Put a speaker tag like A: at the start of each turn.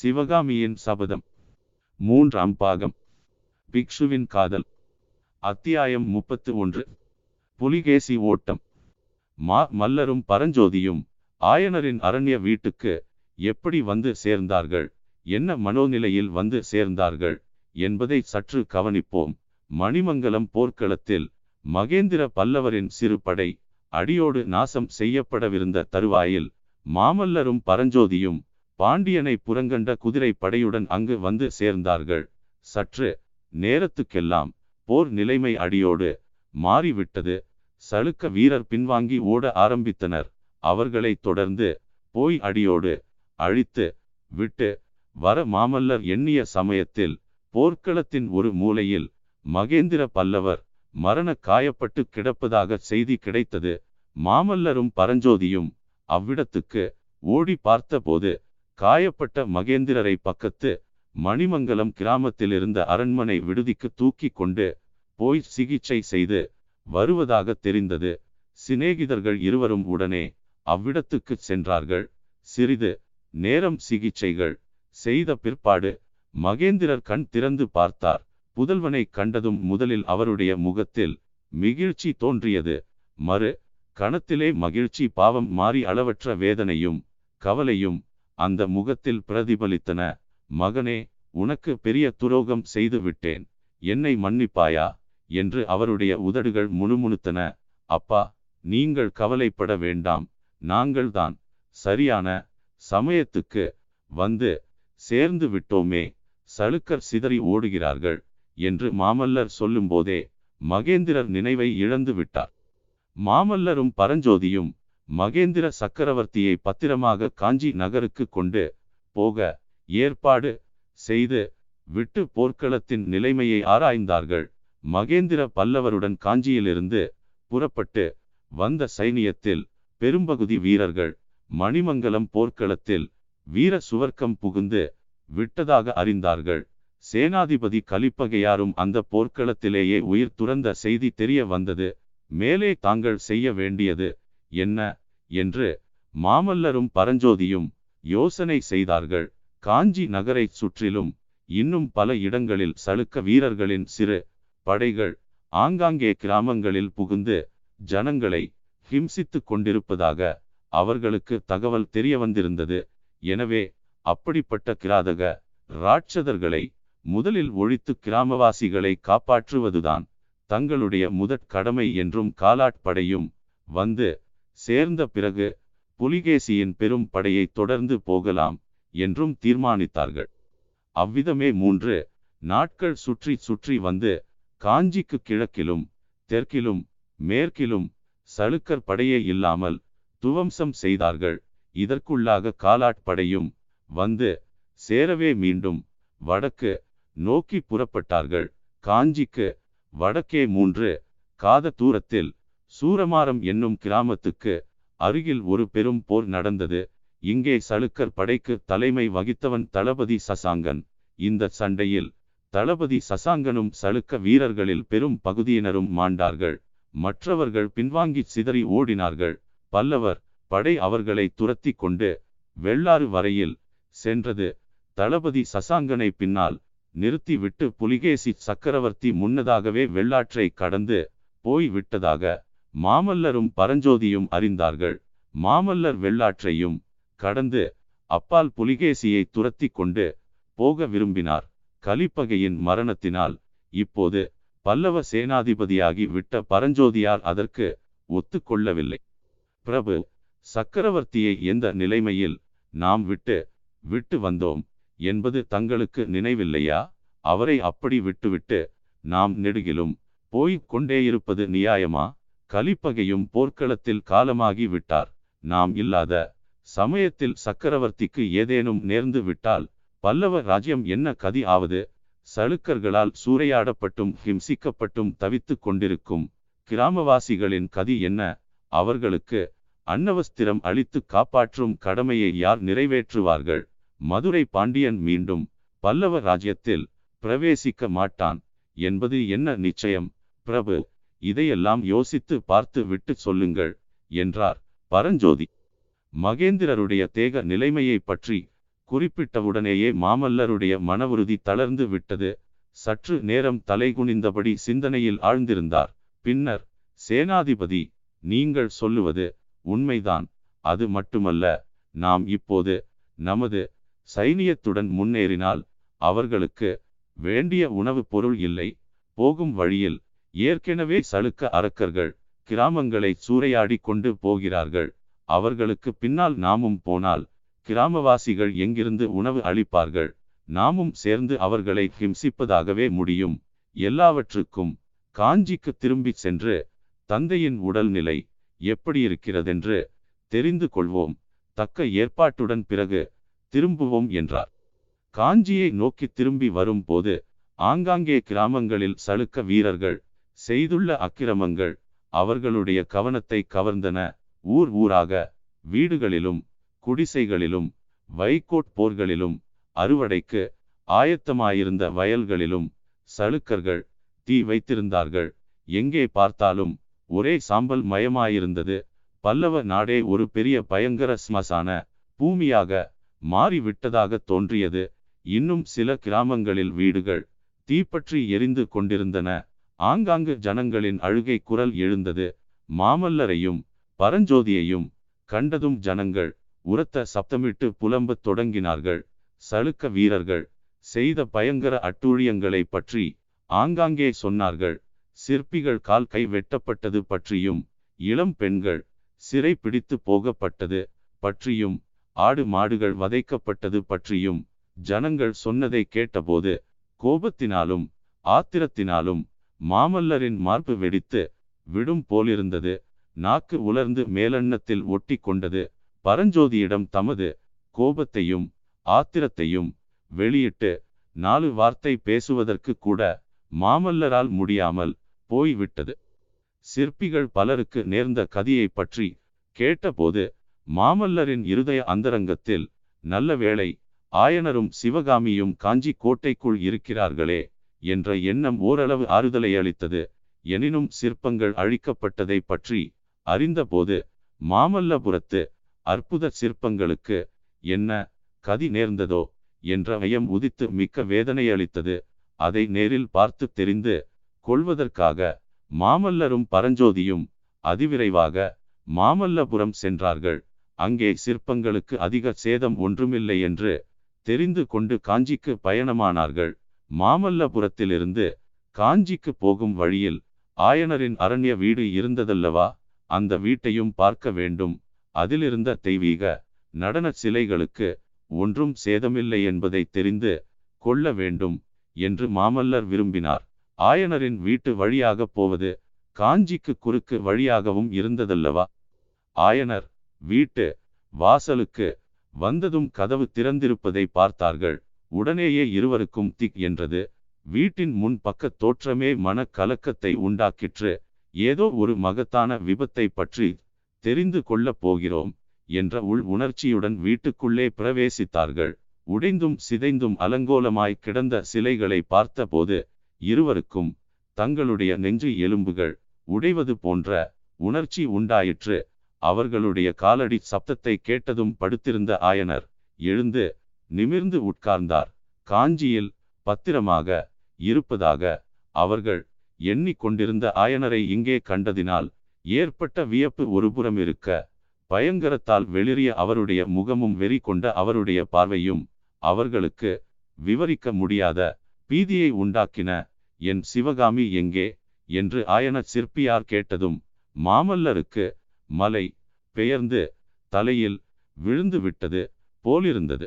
A: சிவகாமியின் சபதம். மூன்றாம் பாகம். பிக்ஷுவின் காதல். அத்தியாயம் முப்பத்து ஒன்று. புலிகேசி ஓட்டம். மா மல்லரும் பரஞ்சோதியும் ஆயனரின் அரண்ய வீட்டுக்கு எப்படி வந்து சேர்ந்தார்கள்? என்ன மனோநிலையில் வந்து சேர்ந்தார்கள்? என்பதை சற்று கவனிப்போம். மணிமங்கலம் போர்க்களத்தில் மகேந்திர பல்லவரின் சிறு படை அடியோடு நாசம் செய்யப்படவிருந்த தருவாயில் மாமல்லரும் பரஞ்சோதியும் பாண்டியனை புறங்கண்ட குதிரை படையுடன் அங்கு வந்து சேர்ந்தார்கள். சற்று நேரத்துக்கெல்லாம் போர் நிலைமை அடியோடு மாறிவிட்டது. சளுக்க வீரர் பின்வாங்கி ஓட ஆரம்பித்தனர். அவர்களை தொடர்ந்து போய் அடியோடு அழித்து விட்டு வர மாமல்லர் எண்ணிய சமயத்தில் போர்க்களத்தின் ஒரு மூலையில் மகேந்திர பல்லவர் மரண காயப்பட்டு கிடப்பதாக செய்தி கிடைத்தது. மாமல்லரும் பரஞ்சோதியும் அவ்விடத்துக்கு ஓடி பார்த்தபோது காயப்பட்ட மகேந்திரரை பக்கத்து மணிமங்கலம் கிராமத்தில் இருந்த அரண்மனை விடுதிக்கு தூக்கி கொண்டு போய் சிகிச்சை செய்து வருவதாக தெரிந்தது. சிநேகிதர்கள் இருவரும் உடனே அவ்விடத்துக்கு சென்றார்கள். சிறிது நேரம் சிகிச்சைகள் செய்த பிற்பாடு மகேந்திரர் கண் திறந்து பார்த்தார். புதல்வனை கண்டதும் முதலில் அவருடைய முகத்தில் மிகிழ்ச்சி தோன்றியது. மறு கணத்திலே மகிழ்ச்சி பாவம் மாறி அளவற்ற வேதனையும் கவலையும் அந்த முகத்தில் பிரதிபலித்தன மகனே உனக்கு பெரிய துரோகம் செய்து விட்டேன். என்னை மன்னிப்பாயா? என்று அவருடைய உதடுகள் முணுமுணுத்தன. அப்பா நீங்கள் கவலைப்பட வேண்டாம். நாங்கள்தான். சரியான சமயத்துக்கு வந்து சேர்ந்து விட்டோமே. சளுக்கர் சிதறி ஓடுகிறார்கள் என்று மாமல்லர் சொல்லும்போதே மகேந்திரர் நினைவை இழந்து விட்டார். மாமல்லரும் பரஞ்சோதியும் மகேந்திர சக்கரவர்த்தியை பத்திரமாக காஞ்சி நகருக்கு கொண்டு போக ஏற்பாடு செய்து விட்டு போர்க்களத்தின் நிலைமையை ஆராய்ந்தார்கள். மகேந்திர பல்லவருடன் காஞ்சியிலிருந்து புறப்பட்டு வந்த சைனியத்தில் பெரும்பகுதி வீரர்கள் மணிமங்கலம் போர்க்களத்தில் வீர சுவர்க்கம் புகுந்து விட்டதாக அறிந்தார்கள். சேனாதிபதி கலிப்பகையாரும் அந்த போர்க்களத்திலேயே உயிர் துறந்த செய்தி தெரிய வந்தது. மேலே தாங்கள் செய்ய வேண்டியது என்ன? என்று மாமல்லரும் பரஞ்சோதியும் யோசனை செய்தார்கள். காஞ்சி நகரைச் சுற்றிலும் இன்னும் பல இடங்களில் சளுக்க வீரர்களின் சிறு படைகள் ஆங்காங்கே கிராமங்களில் புகுந்து ஜனங்களை ஹிம்சித்து கொண்டிருப்பதாக அவர்களுக்கு தகவல் தெரிய வந்திருந்தது எனவே அப்படிப்பட்ட கிராதக ராட்சதர்களை முதலில் ஒழித்து கிராமவாசிகளை காப்பாற்றுவதுதான் தங்களுடைய முதற் கடமை என்றும் காலாட்படையும் வந்து சேர்ந்த பிறகு புலிகேசியின் பெரும் படையை தொடர்ந்து போகலாம் என்றும் தீர்மானித்தார்கள். அவ்விதமே மூன்று நாட்கள் சுற்றி சுற்றி வந்து காஞ்சிக்கு கிழக்கிலும் தெற்கிலும் மேற்கிலும் சளுக்கர் படையே இல்லாமல் துவம்சம் செய்தார்கள். இதற்குள்ளாக காலாட்படையும் வந்து சேரவே மீண்டும் வடக்கு நோக்கி புறப்பட்டார்கள். காஞ்சிக்கு வடக்கே மூன்று காத தூரத்தில் சூரமாரம் என்னும் கிராமத்துக்கு அருகில் ஒரு பெரும் போர் நடந்தது. இங்கே சளுக்கர் படைக்கு தலைமை வகித்தவன் தளபதி சசாங்கன். இந்த சண்டையில் தளபதி சசாங்கனும் சளுக்க வீரர்களில் பெரும் பகுதியினரும் மாண்டார்கள். மற்றவர்கள் பின்வாங்கி சிதறி ஓடினார்கள். பல்லவர் படை அவர்களை துரத்தி கொண்டு வெள்ளாறு வரையில் சென்றது. தளபதி சசாங்கனை பின்னால் நிறுத்திவிட்டு புலிகேசி சக்கரவர்த்தி முன்னதாகவே வெள்ளாற்றை கடந்து போய் விட்டதாக மாமல்லரும் பரஞ்சோதியும் அறிந்தார்கள். மாமல்லர் வெள்ளாற்றையும் கடந்து அப்பால் புலிகேசியை துரத்தி கொண்டு போக விரும்பினார். கலிப்பகையின் மரணத்தினால் இப்போது பல்லவ சேனாதிபதியாகி விட்ட பரஞ்சோதியார் அதற்கு ஒத்துக்கொள்ளவில்லை. பிரபு சக்கரவர்த்தியை எந்த நிலைமையில் நாம் விட்டு விட்டு வந்தோம் என்பது தங்களுக்கு நினைவில்லையா? அவரை அப்படி விட்டுவிட்டு நாம் நெடுகிலும் போய்க் கொண்டே இருப்பது நியாயமா? கலிப்பகையும் போர்க்களத்தில் காலமாகி விட்டார். நாம் இல்லாத சமயத்தில் சக்கரவர்த்திக்கு ஏதேனும் நேர்ந்து விட்டால் பல்லவ ராஜ்யம் என்ன கதி ஆவது? சளுக்கர்களால் சூறையாடப்பட்டும் ஹிம்சிக்கப்பட்டும் தவித்து கொண்டிருக்கும் கிராமவாசிகளின் கதி என்ன? அவர்களுக்கு அன்னவஸ்திரம் அளித்து காப்பாற்றும் கடமையை யார் நிறைவேற்றுவார்கள்? மதுரை பாண்டியன் மீண்டும் பல்லவ ராஜ்யத்தில் பிரவேசிக்க மாட்டான் என்பது என்ன நிச்சயம்? பிரபு இதையெல்லாம் யோசித்து பார்த்து விட்டு சொல்லுங்கள் என்றார் பரஞ்சோதி. மகேந்திரருடைய தேக நிலைமையை பற்றி குறிப்பிட்டவுடனேயே மாமல்லருடைய மனவுறுதி தளர்ந்து விட்டது. சற்று நேரம் தலைகுனிந்தபடி சிந்தனையில் ஆழ்ந்திருந்தார். பின்னர் சேனாதிபதி நீங்கள் சொல்லுவது உண்மைதான். அது மட்டுமல்ல நாம் இப்போது நமது சைனியத்துடன் முன்னேறினால் அவர்களுக்கு வேண்டிய உணவுப் பொருள் இல்லை. போகும் வழியில் ஏற்கனவே சலுக்க அரக்கர்கள் கிராமங்களை சூறையாடி கொண்டு போகிறார்கள். அவர்களுக்கு பின்னால் நாமும் போனால் கிராமவாசிகள் எங்கிருந்து உணவு அளிப்பார்கள்? நாமும் சேர்ந்து அவர்களை ஹிம்சிப்பதாகவே முடியும். எல்லாவற்றுக்கும் காஞ்சிக்கு திரும்பிச் சென்று தந்தையின் உடல்நிலை எப்படி இருக்கிறதென்று தெரிந்து கொள்வோம். தக்க ஏற்பாட்டுடன் பிறகு திரும்புவோம் என்றார். காஞ்சியை நோக்கி திரும்பி வரும்போது ஆங்காங்கே கிராமங்களில் சலுக்க வீரர்கள் செய்துள்ள அக்கிரமங்கள் அவர்களுடைய கவனத்தை கவர்ந்தன. ஊர் ஊராக வீடுகளிலும் குடிசைகளிலும் வைகோட் போர்களிலும் அறுவடைக்கு ஆயத்தமாயிருந்த வயல்களிலும் சளுக்கர்கள் தீ வைத்திருந்தார்கள். எங்கே பார்த்தாலும் ஒரே சாம்பல் மயமாயிருந்தது. பல்லவ நாடே ஒரு பெரிய பயங்கர ஸ்மசான பூமியாக மாறிவிட்டதாக தோன்றியது. இன்னும் சில கிராமங்களில் வீடுகள் தீப்பற்றி எரிந்து கொண்டிருந்தன. ஆங்காங்கு ஜனங்களின் அழுகை குரல் எழுந்தது. மாமல்லரையும் பரஞ்சோதியையும் கண்டதும் ஜனங்கள் உரத்த சப்தமிட்டு புலம்பத் தொடங்கினார்கள். சளுக்க வீரர்கள் செய்த பயங்கர அட்டூழியங்களை பற்றி ஆங்காங்கே சொன்னார்கள். சிற்பிகள் கால் கை வெட்டப்பட்டது பற்றியும் இளம் பெண்கள் சிறை பிடித்து போகப்பட்டது பற்றியும் ஆடு மாடுகள் வதைக்கப்பட்டது பற்றியும் ஜனங்கள் சொன்னதை கேட்டபோது கோபத்தினாலும் ஆத்திரத்தினாலும் மாமல்லரின் மார்பு வெடித்து விடும் போலிருந்தது. நாக்கு உலர்ந்து மேலெண்ணத்தில் ஒட்டி கொண்டது. பரஞ்சோதியிடம் தமது கோபத்தையும் ஆத்திரத்தையும் வெளியிட்டு நாலு வார்த்தை பேசுவதற்கு கூட மாமல்லரால் முடியாமல் போய்விட்டது. சிற்பிகள் பலருக்கு நேர்ந்த கதியை பற்றி கேட்டபோது மாமல்லரின் இருதய அந்தரங்கத்தில் நல்ல வேளை ஆயனரும் சிவகாமியும் காஞ்சி கோட்டைக்குள் இருக்கிறார்களே என்ற எண்ணம் ஓரளவு ஆறுதலை அளித்தது. எனினும் சிற்பங்கள் அழிக்கப்பட்டதை பற்றி அறிந்தபோது மாமல்லபுரத்து அற்புத சிற்பங்களுக்கு என்ன கதி நேர்ந்ததோ என்ற ஐயம் உதித்து மிக்க வேதனை அளித்தது. அதை நேரில் பார்த்து தெரிந்து கொள்வதற்காக மாமல்லரும் பரஞ்சோதியும் அதிவிரைவாக மாமல்லபுரம் சென்றார்கள். அங்கே சிற்பங்களுக்கு அதிக சேதம் ஒன்றுமில்லை என்று தெரிந்து கொண்டு காஞ்சிக்கு பயணமானார்கள். மாமல்லபுரத்திலிருந்து காஞ்சிக்கு போகும் வழியில் ஆயனரின் அரண்ய வீடு இருந்ததல்லவா? அந்த வீட்டையும் பார்க்க வேண்டும். அதிலிருந்த தெய்வீக நடன சிலைகளுக்கு ஒன்றும் சேதமில்லை என்பதை தெரிந்து கொள்ள வேண்டும் என்று மாமல்லர் விரும்பினார். ஆயனரின் வீட்டு வழியாக போவது காஞ்சிக்கு குறுக்கு வழியாகவும் இருந்ததல்லவா? ஆயனர் வீட்டு வாசலுக்கு வந்ததும் கதவு திறந்திருப்பதை பார்த்தார்கள். உடனேயே இருவருக்கும் திக் என்றது. வீட்டின் முன் பக்க தோற்றமே மன கலக்கத்தை உண்டாக்கிற்று. ஏதோ ஒரு மகத்தான விபத்தை பற்றி தெரிந்து கொள்ளப் போகிறோம் என்ற உள் உணர்ச்சியுடன் வீட்டுக்குள்ளே பிரவேசித்தார்கள். உடைந்தும் சிதைந்தும் அலங்கோலமாய் கிடந்த சிலைகளை பார்த்தபோது இருவருக்கும் தங்களுடைய நெஞ்சு எலும்புகள் உடைவது போன்ற உணர்ச்சி உண்டாயிற்று. அவர்களுடைய காலடி சப்தத்தை கேட்டதும் படுத்திருந்த ஆயனர் எழுந்து நிமிர்ந்து உட்கார்ந்தார். காஞ்சியில் பத்திரமாக இருப்பதாக அவர்கள் எண்ணிக்கொண்டிருந்த ஆயனரை இங்கே கண்டதினால் ஏற்பட்ட வியப்பு ஒருபுறம் இருக்க பயங்கரத்தால் வெளிரிய அவருடைய முகமும் வெறி கொண்ட அவருடைய பார்வையும் அவர்களுக்கு விவரிக்க முடியாத பீதியை உண்டாக்கின என் சிவகாமி எங்கே என்று ஆயன சிற்பியார் கேட்டதும் மாமல்லருக்கு மலை பெயர்ந்து தலையில் விழுந்து விட்டது போலிருந்தது.